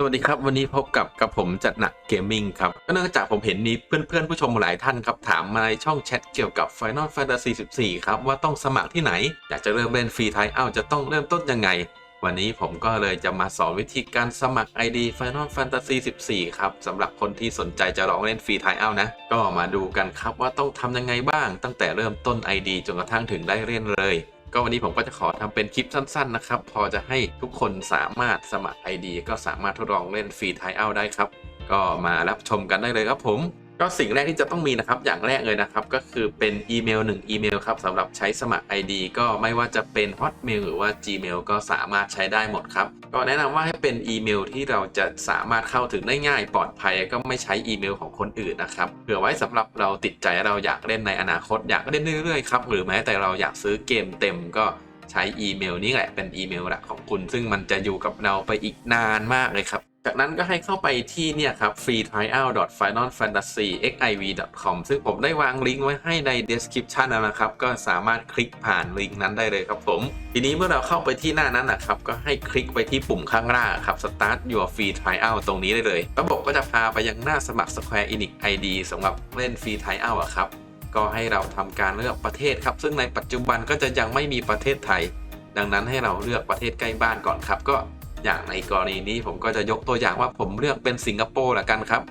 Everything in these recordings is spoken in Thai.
สวัสดีครับ วันนี้พบกับกับผมจัดหนักเกมมิ่งครับเนื่องจากผมเห็นมีเพื่อนๆ ผู้ชมหลายท่านครับ ถามมาในช่องแชทเกี่ยวกับ Final Fantasy 14 ครับ ว่าต้องสมัครที่ไหน อยากจะเริ่มเล่นฟรีไทเอาจะต้องเริ่มต้นยังไง วันนี้ผมก็เลยจะมาสอนวิธีการสมัคร ID Final Fantasy 14 ครับสำหรับคนที่สนใจจะลองเล่นฟรีไทเอานะ ก็มาดูกันครับว่าต้องทำยังไงบ้าง ตั้งแต่เริ่มต้น ID จนกระทั่งถึงได้เล่นเลย ก็วันนี้ผมก็จะขอทำเป็นคลิปสั้นๆนะครับ พอจะให้ทุกคนสามารถสมัคร ID ก็สามารถทดลองเล่นฟรีไทเอาได้ครับ ก็มารับชมกันได้เลยครับผม ก็สิ่งแรกที่จะต้องมีนะครับอย่างแรกเลยนะครับ ก็คือเป็นอีเมล1อีเมลครับสำหรับใช้สมัคร ID ก็ไม่ว่าจะเป็น Hotmail หรือว่า Gmail ก็สามารถใช้ได้หมดครับ ก็แนะนำว่าให้เป็นอีเมลที่เราจะสามารถเข้าถึงได้ง่ายปลอดภัย ก็ไม่ใช้อีเมลของคนอื่นนะครับเผื่อไว้สำหรับเราติดใจเราอยากเล่นในอนาคต อยากเล่นเรื่อยๆครับหรือแม้แต่เราอยากซื้อเกมเต็มก็ใช้อีเมลนี้แหละเป็นอีเมลหลักของคุณ ซึ่งมันจะอยู่กับเราไปอีกนานมากเลยครับ จากนั้นก็ให้เข้าไปที่เนี่ยครับ freetrial.finalfantasyxiv.com ซึ่งผมได้วางลิงก์ไว้ให้ใน description แล้วนะครับ ก็สามารถคลิกผ่านลิงก์นั้นได้เลยครับผม ทีนี้เมื่อเราเข้าไปที่หน้านั้นนะครับ ก็ให้คลิกไปที่ปุ่มข้างล่างครับ start your free trial ตรงนี้ได้เลย ระบบก็จะพาไปยังหน้าสมัคร Square Enix ID สำหรับเล่น free trial อะครับ ก็ให้เราทำการเลือกประเทศครับ ซึ่งในปัจจุบันก็จะยังไม่มีประเทศไทย ดังนั้นให้เราเลือกประเทศใกล้บ้านก่อนครับ ก็ อย่างในกรณีนี้ผมก็จะยกตัวอย่างว่าผมเลือกเป็นสิงคโปร์ละกันครับ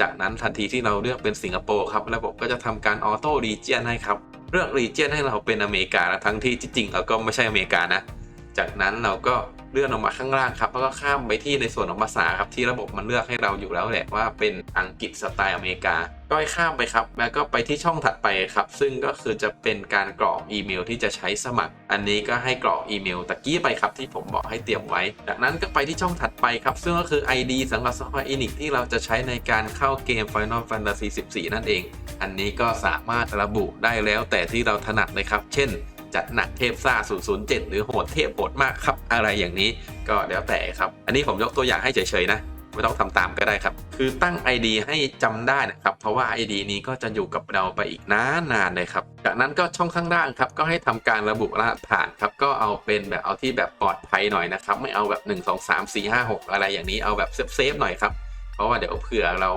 จากนั้นทันทีที่เราเลือกเป็นสิงคโปร์ครับระบบก็จะทำการออโต้รีเจียนให้ครับเลือกรีเจียนให้เราเป็นอเมริกาและทั้งที่จริงๆเราก็ไม่ใช่อเมริกานะ จากนั้นเราก็ เลื่อนออกมาข้างล่างครับแล้วก็ข้ามไปที่ในส่วนของภาษาครับที่ระบบมันเลือกให้เราอยู่แล้วแหละว่าเป็นอังกฤษสไตล์อเมริกา ก็ให้ข้ามไปครับ แล้วก็ไปที่ช่องถัดไปครับ ซึ่งก็คือจะเป็นการกรอกอีเมลที่จะใช้สมัคร อันนี้ก็ให้กรอกอีเมลตะกี้ไปครับที่ผมบอกให้เตรียมไว้ จากนั้นก็ไปที่ช่องถัดไปครับ ซึ่งก็คือ ID สำหรับ Square Enix ที่เราจะใช้ในการเข้าเกม Final Fantasy 14 นั่นเอง อันนี้ก็สามารถระบุได้แล้วแต่ที่เราถนัดเลยครับ เช่น จัดหนักเทพซ่า 007 หรือโหดเทพโหดมากครับอะไรอย่างนี้ก็แล้วแต่ครับ อันนี้ผมยกตัวอย่างให้เฉยๆนะไม่ต้องทำตามก็ได้ครับ คือตั้ง ID ให้จำได้นะครับ เพราะว่า ID นี้ก็จะอยู่กับเราไปอีกนานๆเลยครับ จากนั้นก็ช่องข้างล่างครับ ก็ให้ทำการระบุรหัสผ่านครับ ก็เอาเป็นแบบเอาที่แบบปลอดภัยหน่อยนะครับ ไม่เอาแบบ 1 2 3 4 5 6 อะไรอย่างนี้ เอาแบบเซฟๆหน่อยครับ เพราะว่าเดี๋ยวเผื่อเรา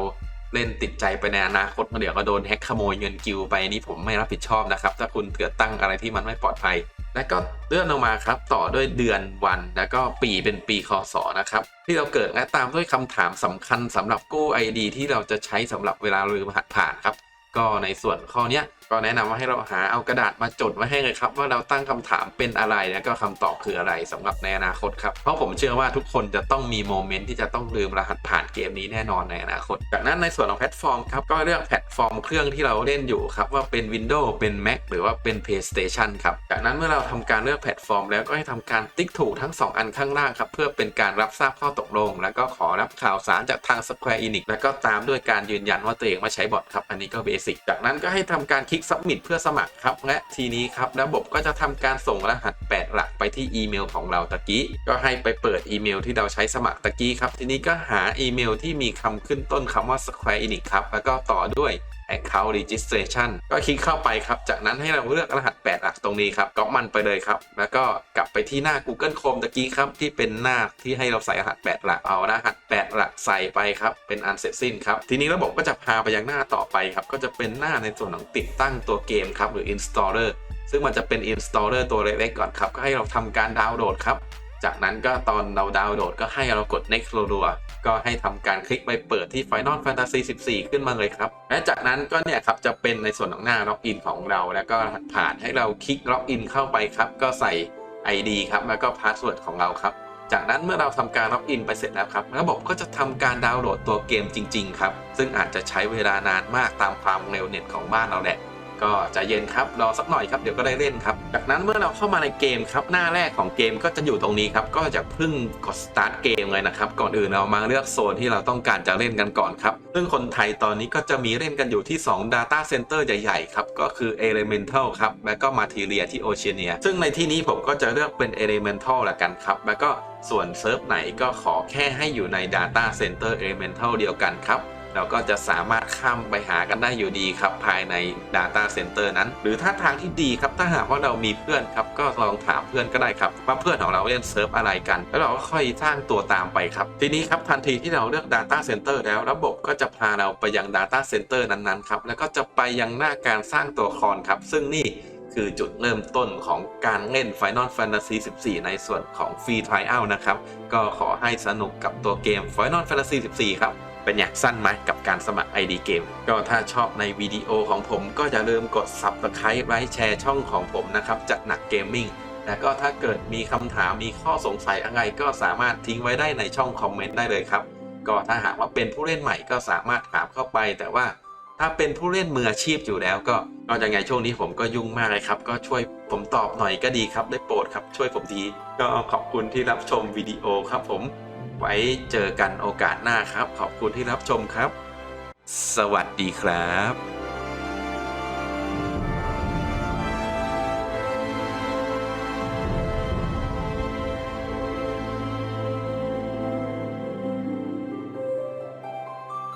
เล่นติดใจไปในอนาคตเดี๋ยวก็โดนแฮ็กขโมยเงินกิวไปนี่ผมไม่รับผิดชอบนะครับ ถ้าคุณเกิดตั้งอะไรที่มันไม่ปลอดภัย แล้วก็เลื่อนลงมาครับต่อด้วยเดือนวันแล้วก็ปีเป็นปีคศนะครับที่เราเกิดและตามด้วยคำถามสำคัญสำหรับกู้ ID ที่เราจะใช้สำหรับเวลาลืมรหัสผ่านครับ ก็ในส่วนข้อเนี้ย ก็แนะนำว่าให้เราหาเอากระดาษมาจดไว้ให้เลยครับ ว่าเราตั้งคำถามเป็นอะไรแล้วก็คำตอบคืออะไรสำหรับในอนาคตครับ เพราะผมเชื่อว่าทุกคนจะต้องมีโมเมนต์ที่จะต้องลืมรหัสผ่านเกมนี้แน่นอนในอนาคต จากนั้นในส่วนของแพลตฟอร์มครับก็เลือกแพลตฟอร์มเครื่องที่เราเล่นอยู่ครับว่าเป็น Windows เป็น Mac หรือว่าเป็น PlayStation ครับ จากนั้นเมื่อเราทำการเลือกแพลตฟอร์ม แล้วก็ให้ทำการติ๊กถูกทั้ง 2 อันข้างล่างครับเพื่อเป็นการรับทราบข้อตกลง แล้วก็ขอรับข่าวสารจากทาง Square Enix แล้วก็ตามด้วยการยืนยันว่าตัวเองม่ใช้บอทครับอันนี้ก็เบสิกจากนั้นก็ให้ทำการคลิก Submit เพื่อสมัครครับ และทีนี้ครับระบบก็จะทำการส่งรหัส 8 หลักไปที่อีเมลของเราตะกี้ ก็ให้ไปเปิดอีเมลที่เราใช้สมัครตะกี้ครับ ทีนี้ก็หาอีเมลที่มีคำขึ้นต้นคำว่า Square Enix ครับ แล้วก็ต่อด้วย Account Registration ก็คลิกเข้าไปครับ จากนั้นให้เราเลือกรหัส 8 หลักตรงนี้ครับก๊อปมันไปเลยครับ แล้วก็กลับไปที่หน้า Google Chrome ตะกี้ครับที่เป็นหน้าที่ให้เราใส่รหัส 8 หลักเอารหัส 8 หลักใส่ไปครับเป็นอันเสร็จสิ้นครับทีนี้ระบบก็จะพาไปยังหน้าต่อไปครับก็จะเป็นหน้าในส่วนของติดตั้งตัวเกมครับหรือ installer ซึ่งมันจะเป็น installer ตัวเล็กๆก่อนครับก็ให้เราทำการดาวน์โหลดครับจากนั้นก็ตอนเราดาวน์โหลดก็ให้เรากด next รัว ก็ให้ทำการคลิกไปเปิดที่ Final Fantasy 14 ขึ้นมาเลยครับ และจากนั้นก็เนี่ยครับจะเป็นในส่วนของหน้าล็อกอินของเรา แล้วก็ผ่านให้เราคลิกล็อกอินเข้าไปครับ ก็ใส่ ID ครับ แล้วก็พาสเวิร์ดของเราครับ จากนั้นเมื่อเราทำการล็อกอินไปเสร็จแล้วครับ ระบบก็จะทำการดาวน์โหลดตัวเกมจริง ๆ ครับ ซึ่งอาจจะใช้เวลานานมากตามความเร็วเน็ตของบ้านเราแหละ ก็ใจะเย็นครับรอสักหน่อยครับเดี๋ยวก็ได้เล่นครับ จากนั้นเมื่อเราเข้ามาในเกมครับหน้าแรกของเกมก็จะอยู่ตรงนี้ครับก็จะพิ่งกด start เกมเลยนะครับก่อนอื่นเรามาเลือกโซนที่เราต้องการจะเล่นกันก่อนครับซึ่งคนไทยตอนนี้ก็จะมีเล่นกันอยู่ที่ 2 Data Center ใหญ่ๆครับก็คือ Elemental ครับแล้วก็ Materia ที่ Oceania ซึ่งในที่นี้ผมก็จะเลือกเป็น Elemental ละกันครับแล้วก็ส่วนเซิร์ฟไหนก็ขอแค่ให้อยู่ใน Data Center Elemental เดียวกันครับ เราก็จะสามารถข้ามไปหากันได้อยู่ดีครับ ภายใน Data Center นั้น หรือถ้าทางที่ดีครับถ้าหากว่าเรามีเพื่อนครับ ก็ลองถามเพื่อนก็ได้ครับ ว่าเพื่อนของเราเล่นเซิร์ฟอะไรกัน แล้วเราก็ค่อยสร้างตัวตามไปครับ ทีนี้ครับทันทีที่เราเลือก Data Center แล้วระบบก็จะพาเราไปยัง Data Center นั้นๆครับแล้วก็จะไปยังหน้าการสร้างตัวละครครับ ซึ่งนี่คือจุดเริ่มต้นของการเล่น Final Fantasy 14 ในส่วนของ Free Trial นะครับ ก็ขอให้สนุกกับตัวเกม Final Fantasy 14 ครับ เป็นอย่างสั้นไหมกับการสมัคร ID เกมก็ถ้าชอบในวิดีโอของผมก็อย่าลืมกด Subscribe ไว้แชร์ช่องของผมนะครับจัดหนักเกมมิ่งแล้วก็ถ้าเกิดมีคำถามมีข้อสงสัยอะไรก็สามารถทิ้งไว้ได้ในช่องคอมเมนต์ได้เลยครับ ก็ถ้าหากว่าเป็นผู้เล่นใหม่ก็สามารถถามเข้าไปแต่ว่าถ้าเป็นผู้เล่นมืออาชีพอยู่แล้วก็เอาอย่างไงช่วงนี้ผมก็ยุ่งมากเลยครับ ก็ช่วยผมตอบหน่อยก็ดีครับได้โปรดครับช่วยผมทีก็ขอบคุณที่รับชมวิดีโอครับผม ไว้เจอกันโอกาสหน้าครับ ขอบคุณที่รับชมครับ สวัสดีครับ